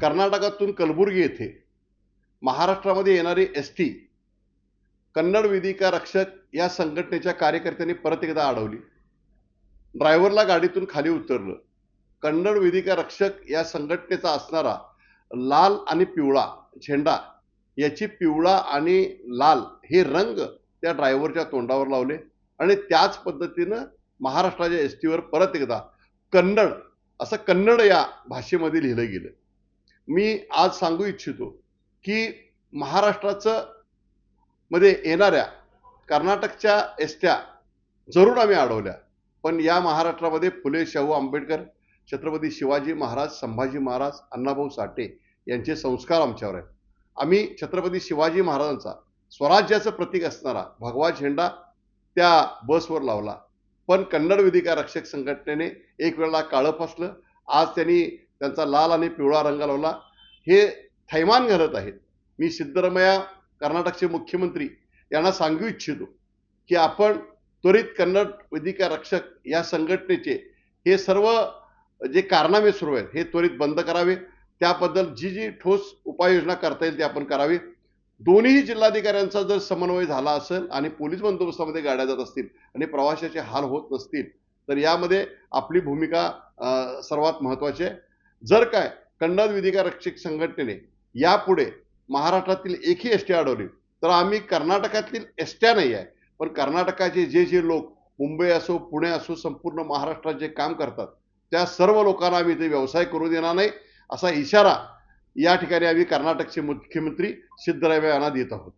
कर्नाटकातून कलबुर्गी येथे महाराष्ट्रामध्ये येणारी एस टी कन्नड वेदिका रक्षक या संघटनेच्या कार्यकर्त्यांनी परत एकदा अडवली. ड्रायव्हरला गाडीतून खाली उतरलं. कन्नड वेदिका रक्षक या संघटनेचा असणारा लाल आणि पिवळा झेंडा याची पिवळा आणि लाल हे रंग त्या ड्रायव्हरच्या तोंडावर लावले आणि त्याच पद्धतीनं महाराष्ट्राच्या एस टीवर परत एकदा कन्नड असं कन्नड या भाषेमध्ये लिहिलं गेलं. मी आज सांगू इच्छितो की महाराष्ट्राचं मध्ये येणाऱ्या कर्नाटकच्या एसट्या जरूर आम्ही अडवल्या. पण या महाराष्ट्रामध्ये फुले शाहू आंबेडकर छत्रपती शिवाजी महाराज संभाजी महाराज अण्णाभाऊ साठे यांचे संस्कार आमच्यावर आहेत. आम्ही छत्रपती शिवाजी महाराजांचा स्वराज्याचं प्रतीक असणारा भगवा झेंडा त्या बसवर लावला. पण कन्नड वेदिका रक्षक संघटनेने एक वेळेला काळं फासलं. आज त्यांनी त्यांचा लाल आणि पिवळा रंग लावला. हे थैमान घालत आहेत. मी सिद्धरमया कर्नाटकचे मुख्यमंत्री यांना सांगू इच्छितो की आपण त्वरित कन्नड वेदिका रक्षक या संघटनेचे हे सर्व जे कारनामे सुरू आहेत हे त्वरित बंद करावे. त्याबद्दल जी जी ठोस उपाययोजना करता येईल ती आपण करावी. दोन्ही जिल्हाधिकाऱ्यांचा जर समन्वय झाला असेल आणि पोलीस बंदोबस्तामध्ये गाड्या जात असतील आणि प्रवाशाचे हाल होत नसतील तर यामध्ये आपली भूमिका सर्वात महत्त्वाची आहे. जर काय कन्नड विधिका रक्षक संघटनेने यापुढे महाराष्ट्रातील एकही एस टी अडवली तर आम्ही कर्नाटकातील एसट्या नाही आहे. पण कर्नाटकाचे जे जे लोक मुंबई असो पुणे असो संपूर्ण महाराष्ट्रात जे काम करतात त्या सर्व लोकांना आम्ही ते व्यवसाय करू देणार नाही. असा इशारा या ठिकाणी आम्ही कर्नाटकचे मुख्यमंत्री सिद्धरामय्या यांना देत आहोत.